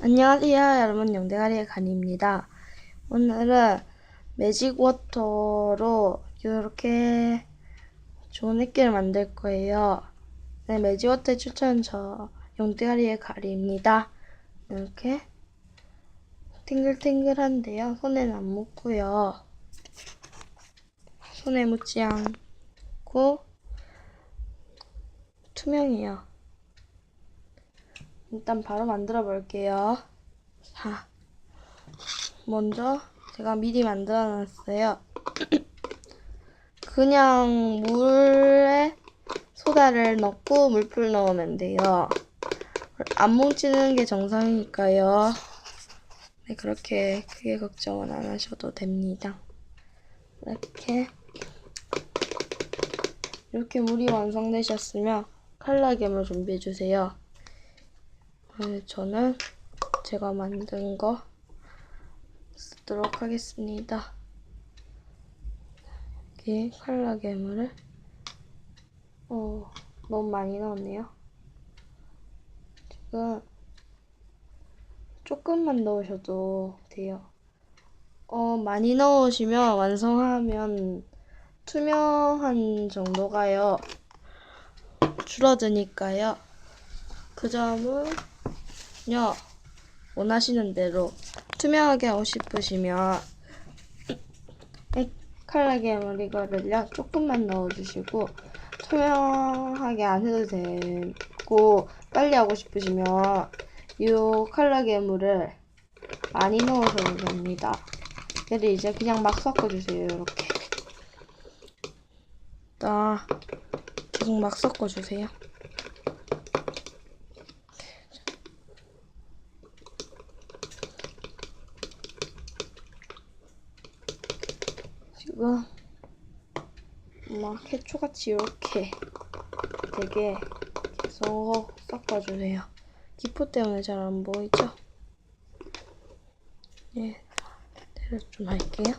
안녕하세요 여러분. 영대가리의 간입니다. 오늘은 매직 워터로 이렇게 좋은 액기를 만들 거예요. 네, 매직 워터 추천 저 영대가리의 가리입니다. 이렇게 탱글탱글한데요. 손에는 안 묻고요. 손에 묻지 않고 투명해요 일단 바로 만들어 볼게요. 자, 먼저 제가 미리 만들어 놨어요. 그냥 물에 소다를 넣고 물풀 넣으면 돼요. 안 뭉치는 게 정상이니까요. 네, 그렇게 크게 걱정은 안 하셔도 됩니다. 이렇게 이렇게 물이 완성되셨으면 칼라겜을 준비해 주세요. 네, 저는 제가 만든 거 쓰도록 하겠습니다. 여기 칼라 괴물을 어, 너무 많이 넣었네요. 지금 조금만 넣으셔도 돼요. 어, 많이 넣으시면 완성하면 투명한 정도가요. 줄어드니까요. 그 점은 요 원하시는 대로 투명하게 하고 싶으시면 칼라게물 이거를요 조금만 넣어주시고 투명하게 안 해도 되고 빨리 하고 싶으시면 이 칼라게물을 많이 넣으셔도 됩니다. 얘를 이제 그냥 막 섞어주세요 이렇게 딱 계속 막 섞어주세요. 지금 막 해초같이 이렇게 되게 계속 섞어주세요. 기포 때문에 잘 안 보이죠? 예, 내려 좀 할게요.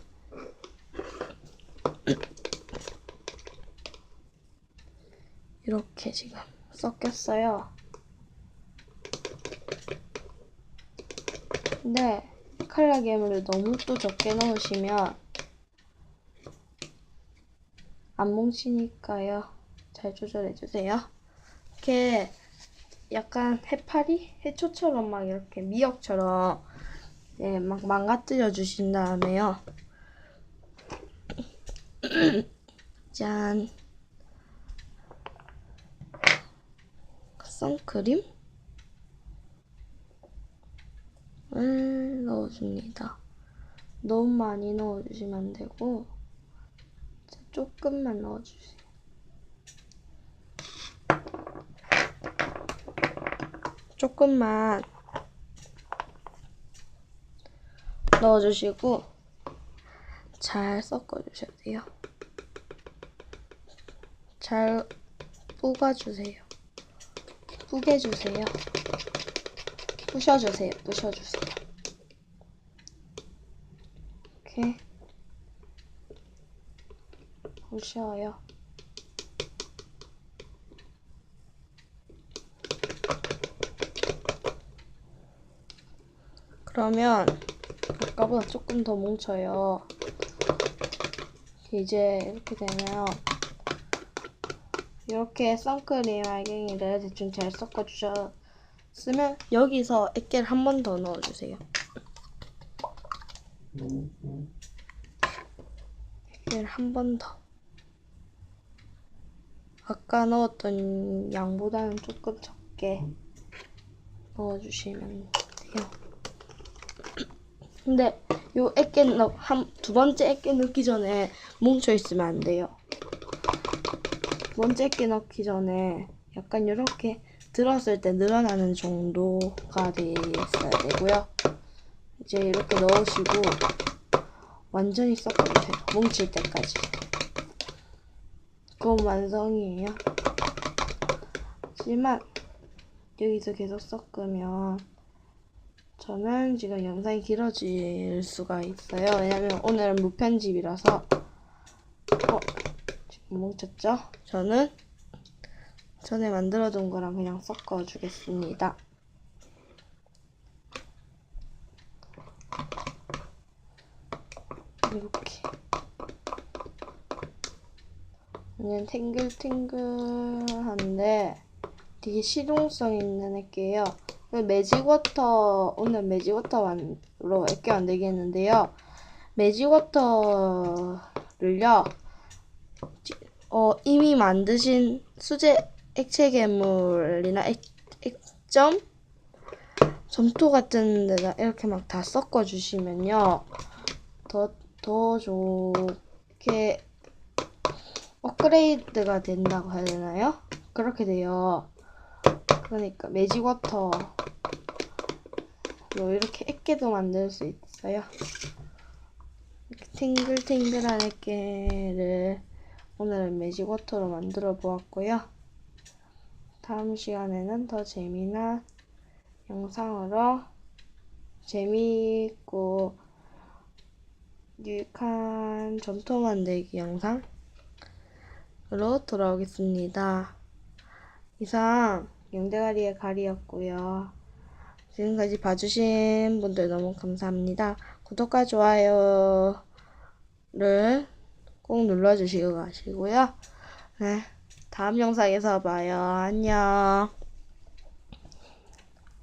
이렇게 지금 섞였어요. 근데 칼라 괴물을 너무 또 적게 넣으시면 안 뭉치니까요. 잘 조절해 주세요. 이렇게 약간 해파리? 해초처럼 막 이렇게 미역처럼 예, 막 망가뜨려 주신 다음에요. 짠. 선크림? 을 넣어줍니다. 너무 많이 넣어주시면 안 되고 조금만 넣어주세요. 조금만 넣어주시고 잘 섞어주셔야 돼요. 잘 뿌가주세요. 뿌개주세요. 부셔주세요. 부셔주세요. 이렇게 부셔요. 그러면 아까보다 조금 더 뭉쳐요. 이제 이렇게 되면 이렇게 선크림 알갱이를 대충 잘 섞어주셨으면 여기서 액계를 한 번 더 넣어주세요. 액계를 한 번 더. 아까 넣었던 양보다는 조금 적게 넣어주시면 돼요. 근데 요 액계 넣, 한, 두 번째 액계 넣기 전에 뭉쳐 있으면 안 돼요. 두 번째 액계 넣기 전에 약간 이렇게 들었을 때 늘어나는 정도가 돼 있어야 되고요. 이제 이렇게 넣으시고 완전히 섞어주세요. 뭉칠 때까지. 두꺼운 완성이에요. 하지만 여기서 계속 섞으면 저는 지금 영상이 길어질 수가 있어요. 왜냐면 오늘은 무편집이라서 어? 지금 뭉쳤죠? 저는 전에 만들어둔 거랑 그냥 섞어주겠습니다. 이렇게 그냥 탱글탱글한데 되게 실용성 있는 액기예요. 매직워터 오늘 매직워터로 액기 만들기 했는데요. 매직워터를요. 어, 이미 만드신 수제 액체 괴물이나 액, 액점 점토 같은 데다 이렇게 막 다 섞어 주시면요. 더, 더 좋게 업그레이드가 된다고 해야 되나요? 그렇게 돼요. 그러니까 매직워터로 이렇게 액계도 만들 수 있어요. 탱글탱글한 액계를 오늘은 매직워터로 만들어 보았고요. 다음 시간에는 더 재미난 영상으로 재미있고 유익한 점토 만들기 영상으 로 돌아오겠습니다. 이상 영대가리의 가리였고요. 지금까지 봐주신 분들 너무 감사합니다. 구독과 좋아요를 꼭 눌러주시고 가시고요. 네, 다음 영상에서 봐요. 안녕.